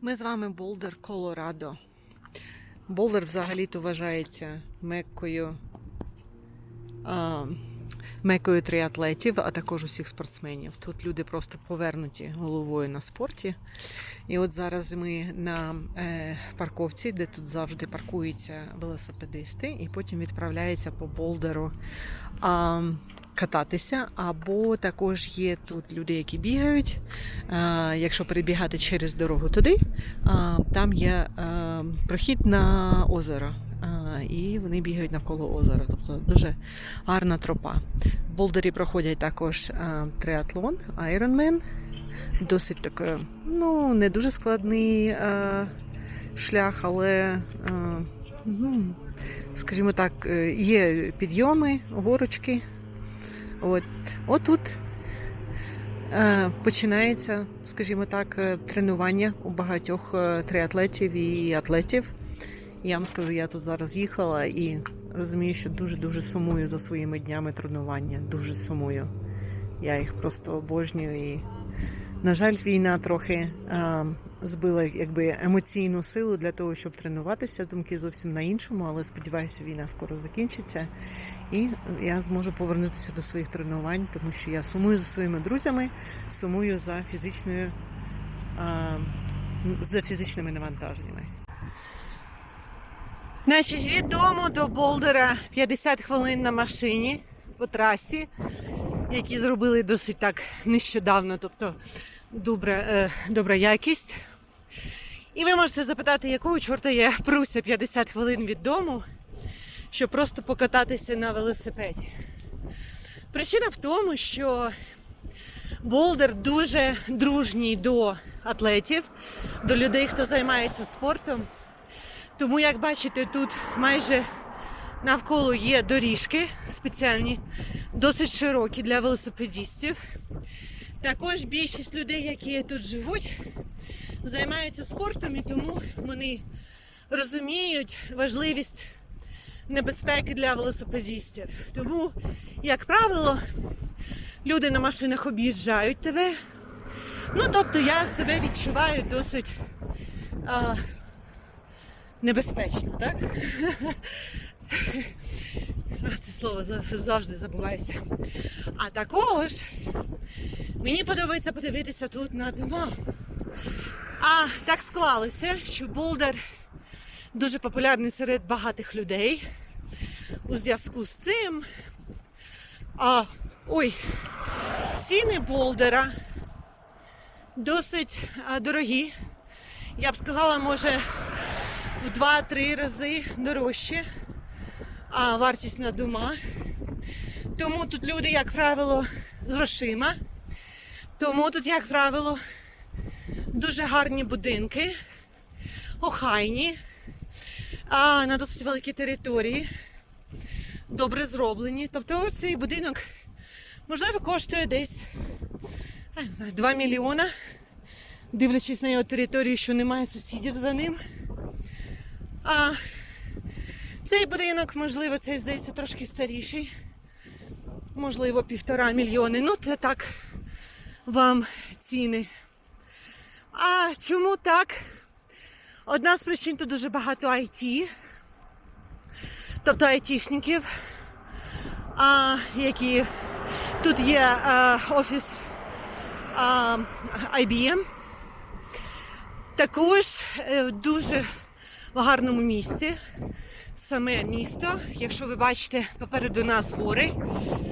Ми з вами Болдер, Колорадо. Болдер взагалі-то вважається меккою, а, меккою триатлетів, а також усіх спортсменів. Тут люди просто повернуті головою на спорті. І от зараз ми на е, парковці, де тут завжди паркуються велосипедисти, і потім відправляються по болдеру а, кататися. Або також є тут люди, які бігають. Якщо перебігати через дорогу туди, там є а, прохід на озеро. І вони бігають навколо озера. Тобто дуже гарна тропа. В Болдері проходять також триатлон, Ironman. Досить таке, ну, не дуже складний а, шлях, але, а, ну, скажімо так, е, є підйоми, горочки. От. Отут е, починається, скажімо так, е, тренування у багатьох е, триатлетів і атлетів. Я вам скажу, я тут зараз їхала і розумію, що дуже-дуже сумую за своїми днями тренування. Дуже сумую. Я їх просто обожнюю. І, на жаль, війна трохи е, збила якби, емоційну силу для того, щоб тренуватися. Думки зовсім на іншому, але сподіваюся, війна скоро закінчиться. І я зможу повернутися до своїх тренувань, тому що я сумую за своїми друзями, сумую за фізичною а, за фізичними навантаженнями. Значить, від дому до Болдера 50 хвилин на машині по трасі, які зробили досить так нещодавно, тобто добра, е, добра якість. І ви можете запитати, якого чорта я пруся 50 хвилин від дому, щоб просто покататися на велосипеді. Причина в тому, що Болдер дуже дружній до атлетів, до людей, хто займається спортом. Тому, як бачите, тут майже навколо є доріжки спеціальні, досить широкі для велосипедістів. Також більшість людей, які тут живуть, займаються спортом і тому вони розуміють важливість небезпеки для велосипедістів. Тому, як правило, люди на машинах об'їжджають тебе. Ну, тобто я себе відчуваю досить небезпечно, так? Це слово завжди забуваюся. А також мені подобається подивитися тут на дома. А так склалося, що Болдер дуже популярний серед багатих людей. У зв'язку з цим. А, ой, ціни Болдера досить дорогі. Я б сказала, може, в 2-3 рази дорожче а, вартість на дома. Тому тут люди, як правило, з грошима. Тому тут, як правило, дуже гарні будинки, охайні, а, на досить великій території, добре зроблені. Тобто цей будинок, можливо, коштує десь я не знаю, 2 мільйона, дивлячись на його територію, що немає сусідів за ним. А цей будинок, можливо, цей здається трошки старіший. Можливо, півтора мільйони. Ну, це так вам ціни. А чому так? Одна з причин тут дуже багато IT, тобто айтішників, які тут є а, офіс а, IBM. Також е, дуже в гарному місці. Саме місто, якщо ви бачите, попереду нас гори,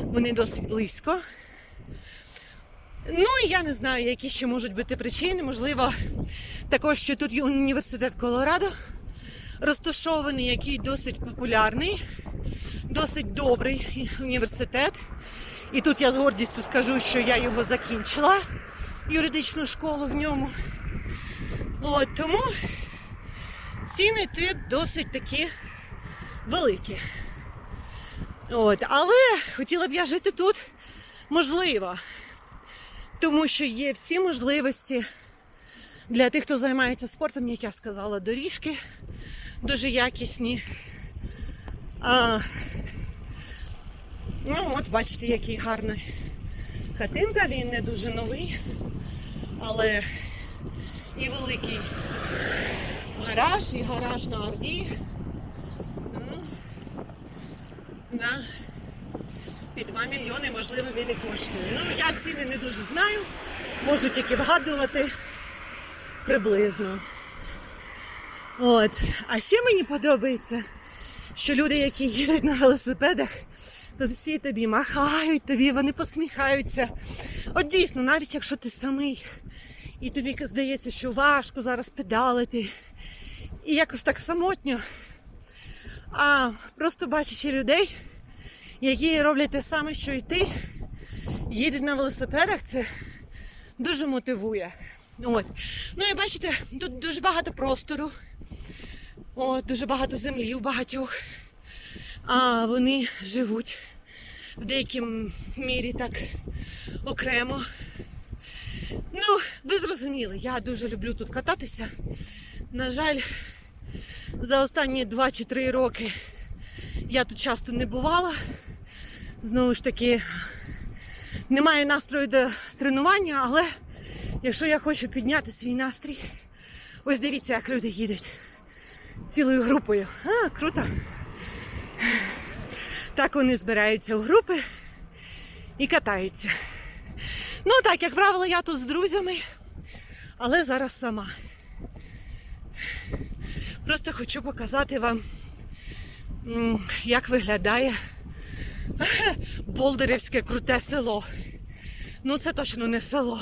вони досить близько. Ну і я не знаю, які ще можуть бути причини. Можливо, також що тут університет Колорадо розташований, який досить популярний, досить добрий університет. І тут я з гордістю скажу, що я його закінчила, юридичну школу в ньому. От, тому ціни тут досить такі великі. От, але хотіла б я жити тут можливо, тому що є всі можливості для тих, хто займається спортом, як я сказала, доріжки дуже якісні. А, ну, от бачите, який гарний хатинка, він не дуже новий, але і великий гараж, і гараж на RV. Ну, на під 2 мільйони, можливо, він і коштує. Ну, я ціни не дуже знаю, можу тільки вгадувати приблизно. От. А ще мені подобається, що люди, які їдуть на велосипедах, тут всі тобі махають, тобі вони посміхаються. От дійсно, навіть якщо ти самий, і тобі здається, що важко зараз педалити, і якось так самотньо, а просто бачачи людей, які роблять те саме, що і ти, їдуть на велосипедах, це дуже мотивує. От. Ну і бачите, тут дуже багато простору, От, дуже багато землі у багатьох. А вони живуть в деякій мірі так окремо. Ну, ви зрозуміли, я дуже люблю тут кататися. На жаль, за останні 2 чи 3 роки я тут часто не бувала. Знову ж таки, немає настрою до тренування, але якщо я хочу підняти свій настрій, ось дивіться, як люди їдуть цілою групою. А, круто. Так вони збираються у групи і катаються. Ну так, як правило, я тут з друзями, але зараз сама. Просто хочу показати вам, як виглядає Болдерівське круте село. Ну, це точно не село.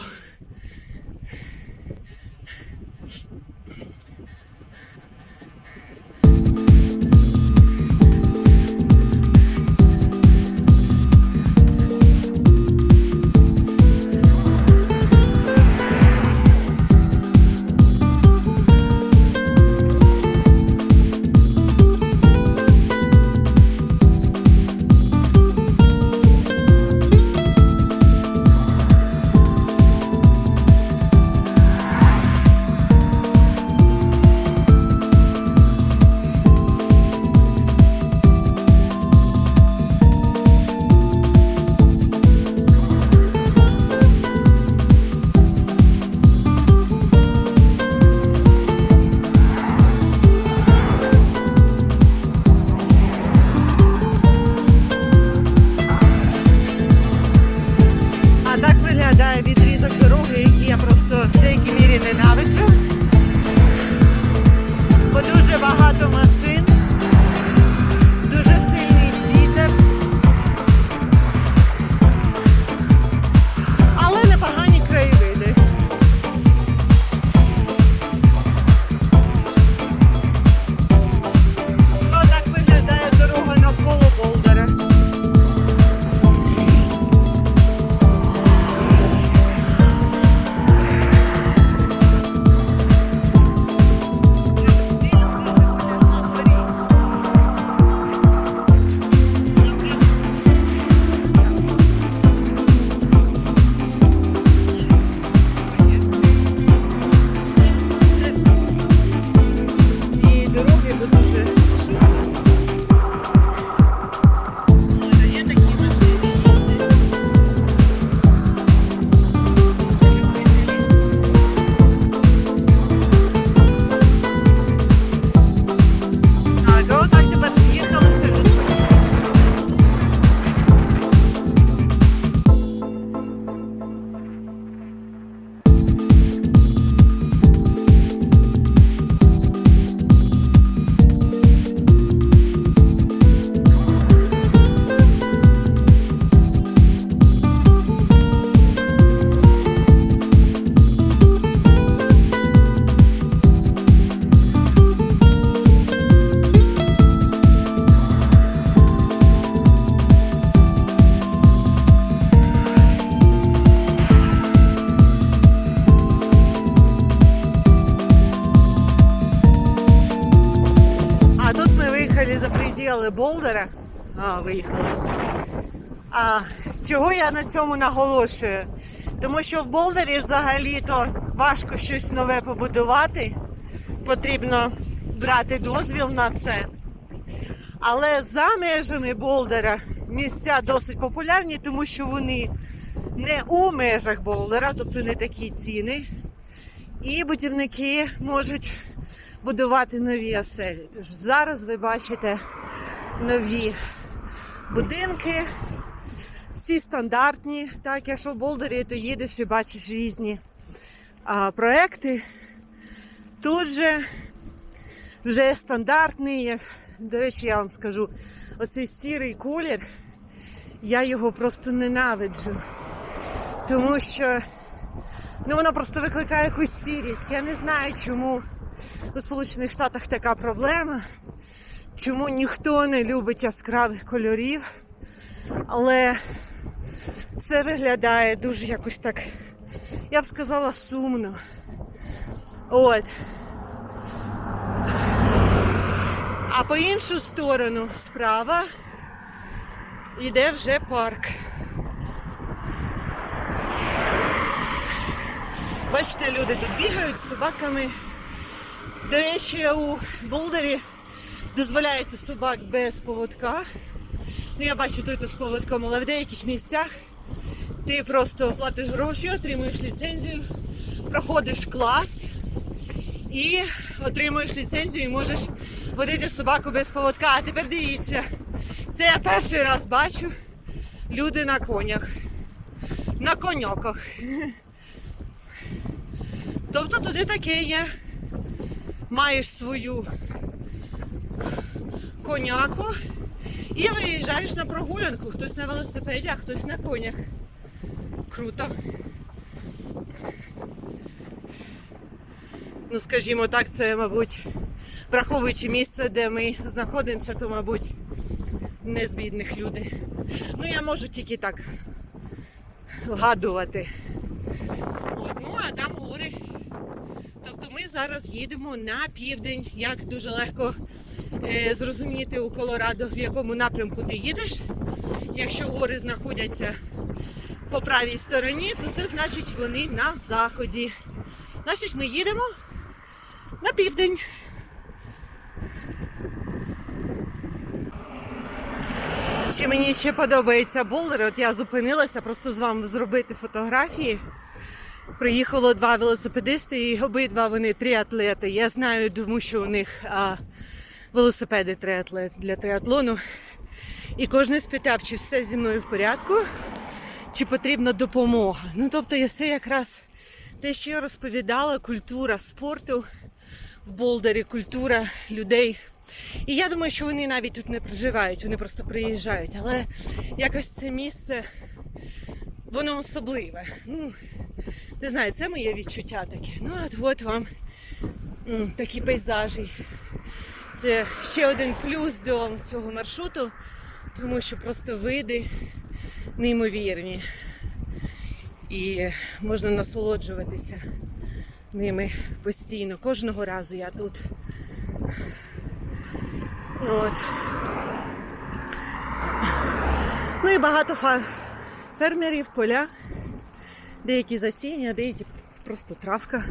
Болдера. А, виїхали. А чого я на цьому наголошую? Тому що в Болдері взагалі-то важко щось нове побудувати. Потрібно брати дозвіл на це. Але за межами Болдера місця досить популярні, тому що вони не у межах Болдера, тобто не такі ціни. і будівники можуть будувати нові оселі. Тож зараз ви бачите нові будинки, всі стандартні. Так, якщо в Болдері, то їдеш і бачиш різні а, проекти. Тут же вже стандартний, до речі, я вам скажу, оцей сірий колір, я його просто ненавиджу. Тому що ну, воно просто викликає якусь сірість. Я не знаю, чому у Сполучених Штатах така проблема, чому ніхто не любить яскравих кольорів, але все виглядає дуже якось так, я б сказала, сумно. От. А по іншу сторону справа йде вже парк. Бачите, люди тут бігають з собаками. До речі, у Болдері дозволяється собак без поводка. Ну, я бачу тут з поводком, але в деяких місцях ти просто платиш гроші, отримуєш ліцензію, проходиш клас і отримуєш ліцензію і можеш водити собаку без поводка. А тепер дивіться, це я перший раз бачу люди на конях. На коньоках. Тобто туди таке є. Маєш свою коняку і виїжджаєш на прогулянку. Хтось на велосипеді, а хтось на конях. Круто. Ну, скажімо так, це, мабуть, враховуючи місце, де ми знаходимося, то, мабуть, не з бідних людей. Ну, я можу тільки так вгадувати. От, ну, а там гори. Тобто ми зараз їдемо на південь, як дуже легко зрозуміти у Колорадо, в якому напрямку ти їдеш. Якщо гори знаходяться по правій стороні, то це значить вони на заході. Значить, ми їдемо на південь. Чи мені ще подобається болдер, от я зупинилася просто з вами зробити фотографії. Приїхало два велосипедисти, і обидва вони триатлети. Я знаю, тому що у них а, велосипеди триатлет для триатлону. І кожен спитав, чи все зі мною в порядку, чи потрібна допомога. Ну, тобто, це якраз те, що я розповідала, культура спорту в Болдері, культура людей. І я думаю, що вони навіть тут не проживають, вони просто приїжджають. Але якось це місце, воно особливе. Ну, не знаю, це моє відчуття таке. Ну, от, от вам такі пейзажі. Це ще один плюс до цього маршруту, тому що просто види неймовірні. І можна насолоджуватися ними постійно. Кожного разу я тут. От. Ну і багато фермерів, поля. Деякі засіння, деякі просто травка.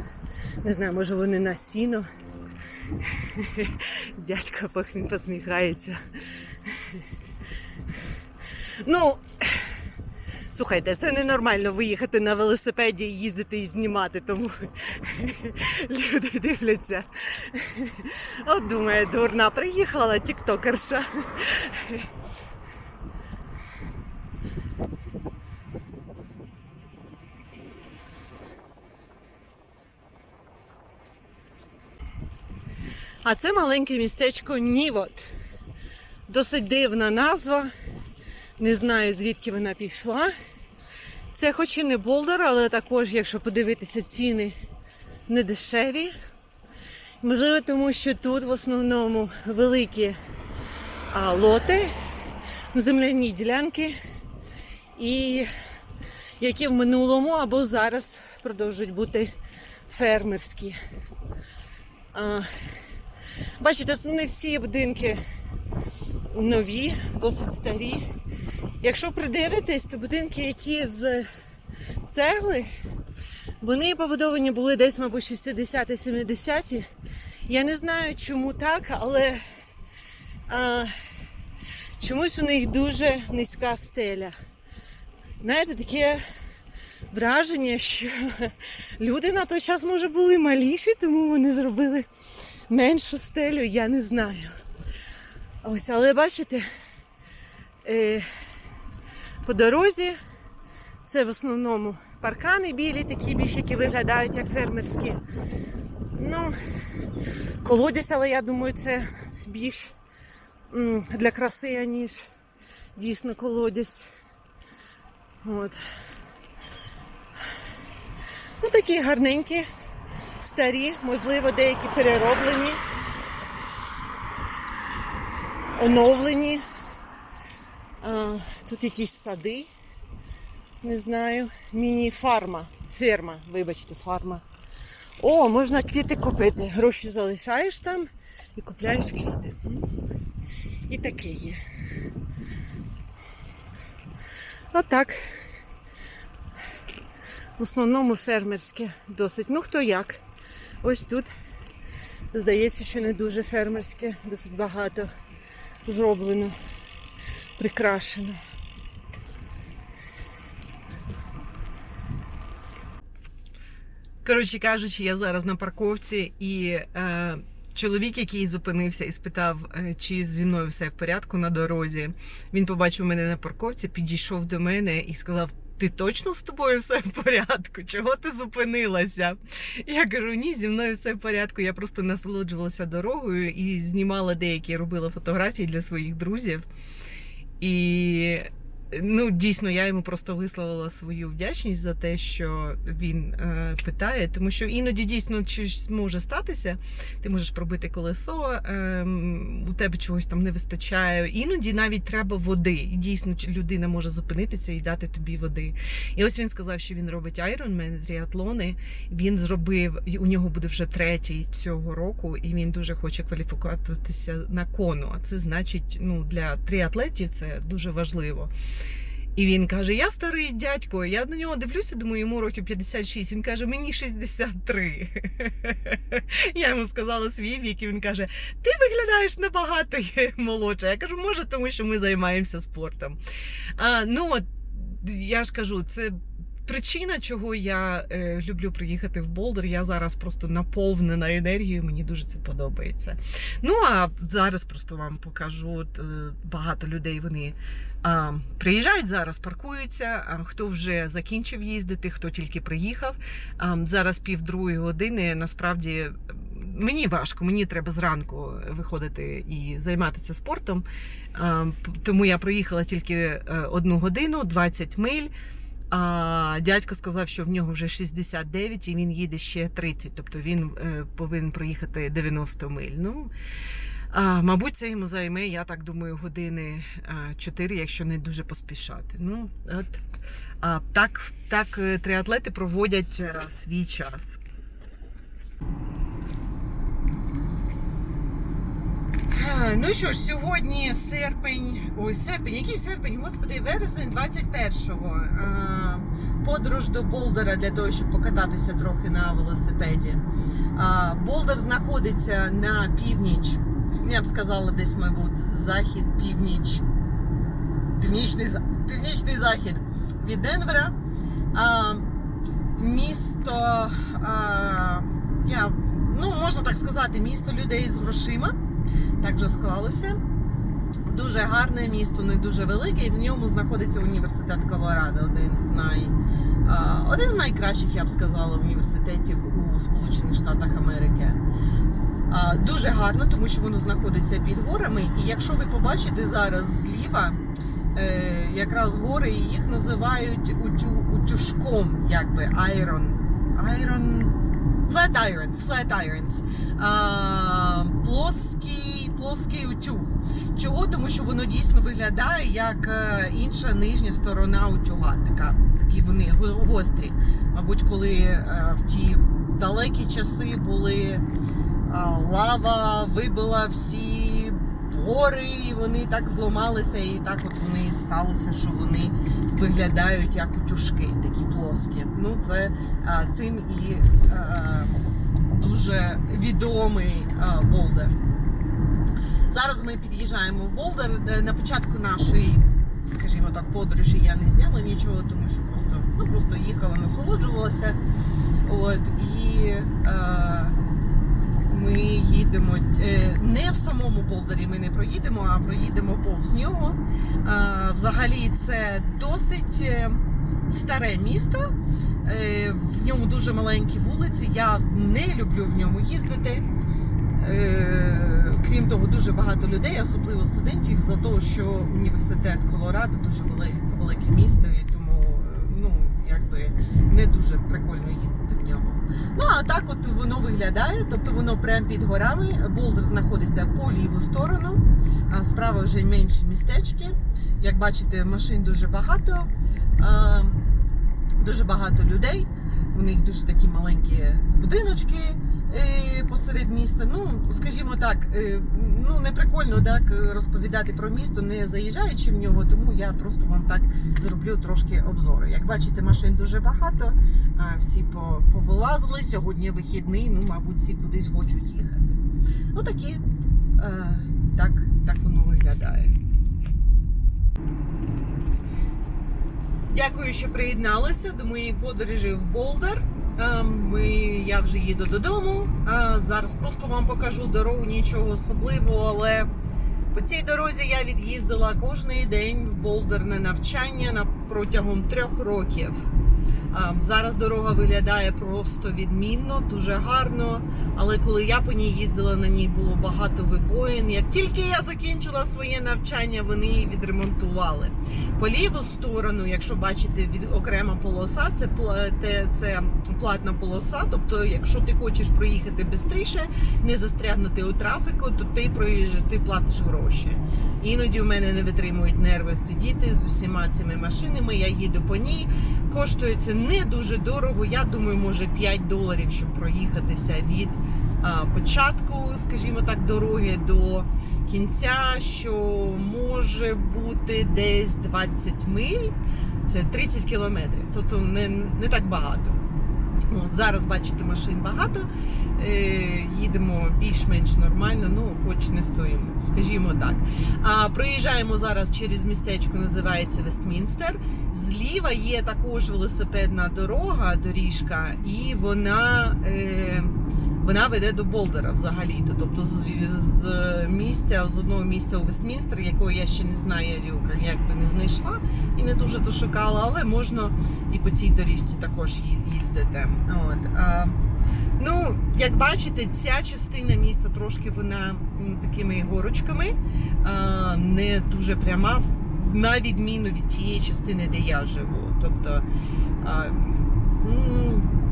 Не знаю, може вони на сіно. Похмін посміхається. Ну, слухайте, це ненормально виїхати на велосипеді їздити і знімати, тому люди дивляться. От думає, дурна приїхала, тіктокерша. А це маленьке містечко Нівот. Досить дивна назва. Не знаю, звідки вона пішла. Це хоч і не Болдер, але також, якщо подивитися, ціни не дешеві. Можливо, тому що тут в основному великі а, лоти, земляні ділянки, і які в минулому або зараз продовжують бути фермерські. А, Бачите, тут не всі будинки нові, досить старі. Якщо придивитись, то будинки, які з цегли, вони побудовані були десь, мабуть, 60-70-ті. Я не знаю, чому так, але а, чомусь у них дуже низька стеля. Знаєте, таке враження, що люди на той час, може, були маліші, тому вони зробили меншу стелю, я не знаю. Ось, але бачите, е, по дорозі це в основному паркани білі, такі більш, які виглядають як фермерські. Ну, колодязь, але я думаю, це більш для краси, ніж дійсно колодязь. От. Ну, такі гарненькі, старі, можливо, деякі перероблені, оновлені. А, тут якісь сади, не знаю. Міні-фарма. Ферма, вибачте, фарма. О, можна квіти купити. Гроші залишаєш там і купляєш квіти. І таке є. Отак. В основному фермерське досить. Ну хто як. Ось тут. Здається, що не дуже фермерське, досить багато зроблено, прикрашено. Коротше кажучи, я зараз на парковці і е, чоловік, який зупинився і спитав, е, чи зі мною все в порядку на дорозі. Він побачив мене на парковці, підійшов до мене і сказав: Ти точно з тобою все в порядку? Чого ти зупинилася? Я кажу, ні, зі мною все в порядку. Я просто насолоджувалася дорогою і знімала деякі робила фотографії для своїх друзів. І ну, дійсно, я йому просто висловила свою вдячність за те, що він е, питає, тому що іноді дійсно щось може статися. Ти можеш пробити колесо, е, у тебе чогось там не вистачає. Іноді навіть треба води. І дійсно людина може зупинитися і дати тобі води. І ось він сказав, що він робить Ironman, тріатлони. Він зробив, у нього буде вже третій цього року, і він дуже хоче кваліфікуватися на кону. А це значить, ну для тріатлетів це дуже важливо. І він каже: Я старий дядько. Я на нього дивлюся, думаю, йому років 56. Він каже, мені 63. Я йому сказала свій вік, і він каже: Ти виглядаєш набагато молодше. Я кажу, може, тому що ми займаємося спортом. А, ну от я ж кажу, це. Причина, чого я е, люблю приїхати в Болдер, я зараз просто наповнена енергією, мені дуже це подобається. Ну а зараз просто вам покажу е, багато людей. Вони а, приїжджають зараз, паркуються. А, хто вже закінчив їздити, хто тільки приїхав. А, зараз пів другої години. Насправді мені важко, мені треба зранку виходити і займатися спортом. Тому я проїхала тільки е, одну годину, 20 миль. А дядько сказав, що в нього вже 69 і він їде ще 30, тобто він е, повинен проїхати 90 миль. Ну, а, мабуть, це йому займе, я так думаю, години а, 4, якщо не дуже поспішати. Ну, от, а, так, так е, триатлети проводять е, свій час. А, Ну що ж, сьогодні серпень. Ой, серпень, який серпень? Господи, вересень 21-го. Подорож до Болдера для того, щоб покататися трохи на велосипеді. Болдер знаходиться на північ. Я б сказала, десь, мабуть, захід, північ, північний, північний захід від Денвера. Місто, я, ну, можна так сказати, місто людей з грошима. Так вже склалося. Дуже гарне місто, не дуже велике, і в ньому знаходиться університет Колорадо, один з най, один з найкращих, я б сказала, університетів у Сполучених Штатах Америки. Дуже гарно, тому що воно знаходиться під горами. І якщо ви побачите зараз зліва, е, якраз гори, їх називають утю, утюжком, якби iron. Iron. Flat irons, flat irons. А, плоский, плоский утюг. Чого? Тому що воно дійсно виглядає як е, інша нижня сторона утюга. Така, такі вони гострі. Мабуть, коли а, в ті далекі часи були а, лава вибила всі гори, і вони так зламалися, і так от вони сталося, що вони виглядають як утюжки, такі плоскі. Ну, це а, цим і а, дуже відомий а, болдер. Зараз ми під'їжджаємо в Болдер. На початку нашої, скажімо так, подорожі я не зняла нічого, тому що просто ну, просто їхала, насолоджувалася. От і е, ми їдемо е, не в самому Болдері. Ми не проїдемо, а проїдемо повз нього. Взагалі, це досить е, старе місто. Е, в ньому дуже маленькі вулиці. Я не люблю в ньому їздити. Крім того, дуже багато людей, особливо студентів, за те, що університет Колорадо дуже велике, місто, і тому якби не дуже прикольно їздити в ньому. Ну а так от воно виглядає, тобто воно прямо під горами. Болдер знаходиться по ліву сторону, а справа вже менші містечки. Як бачите, машин дуже багато, дуже багато людей. У них дуже такі маленькі будиночки посеред міста. Ну, скажімо так, е, ну не прикольно так розповідати про місто, не заїжджаючи в нього, тому я просто вам так зроблю трошки обзори. Як бачите, машин дуже багато, всі по- повилазили. Сьогодні вихідний, ну, мабуть, всі кудись хочуть їхати. Ну такі, е, так, так воно виглядає. Дякую, що приєдналися до моєї подорожі в Болдер. Е, Ми, я вже їду додому. Зараз просто вам покажу дорогу, нічого особливого, але по цій дорозі я від'їздила кожний день в болдерне навчання на протягом трьох років. Е, Зараз дорога виглядає просто відмінно, дуже гарно. Але коли я по ній їздила, на ній було багато вибоїн. Як тільки я закінчила своє навчання, вони її відремонтували. По ліву сторону, якщо бачите, від окрема полоса, це це платна полоса. Тобто, якщо ти хочеш проїхати швидше, не застрягнути у трафіку, то ти проїжджаєш, ти платиш гроші. Іноді в мене не витримують нерви сидіти з усіма цими машинами. Я їду по ній. Коштує це не дуже дорого. Я думаю, може 5 доларів, щоб проїхатися від початку, скажімо так, дороги до кінця, що може бути десь 20 миль. Це 30 кілометрів. Тобто не, не так багато. От, зараз бачите, машин багато. Е, їдемо більш-менш нормально, ну хоч не стоїмо, скажімо так. А проїжджаємо зараз через містечко, називається Вестмінстер. Зліва є також велосипедна дорога, доріжка, і вона, е, вона веде до Болдера взагалі. Тобто з, місця, з одного місця у Вестмінстер, якого я ще не знаю, я якби не знайшла і не дуже дошукала, але можна і по цій доріжці також їздити. От. А, ну, як бачите, ця частина міста трошки вона такими горочками, а, не дуже пряма, на відміну від тієї частини, де я живу. Тобто, а,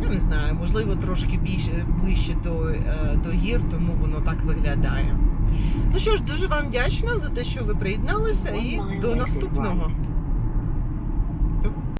я не знаю, можливо, трошки більше ближче до, е, до гір, тому воно так виглядає. Ну що ж, дуже вам вдячна за те, що ви приєдналися, і до наступного.